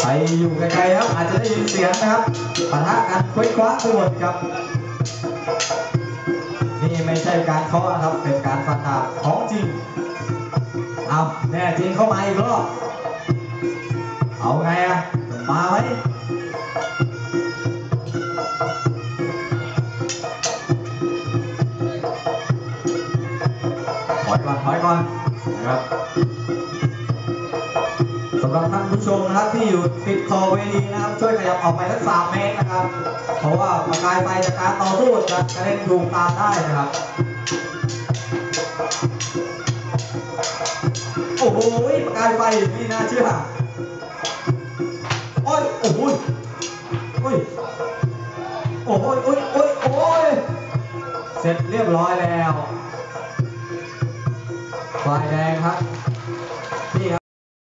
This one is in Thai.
ใครอยู่ไกลๆครับอาจจะได้ยินเสียงนะครับปะทะกันคว้ยคว้าไปหมดครับ นี่ไม่ใช่การเคาะนะครับเป็นการฟันดาบของจริงเอาแน่จริงเข้ามาอีกรอบเอาไงอะมาไหมถอยก่อนถอยก่อนนะครับ สำหรับท่านผู้ชมนะครับที่อยู่ติดคอเวทีนะครับ ช่วยขยับออกไปสักสามเมตรนะครับ เพราะว่าประกายไฟจากการต่อสู้จะกระเด็นดวงตาได้นะครับ โอ้โหประกายไฟไม่น่าเชื่อโอ้ยโอ้โหยโอ้ยโอ้ยโอ้ยโอ้ยโอ้ยเสร็จเรียบร้อยแล้วฝ่ายแดงครับ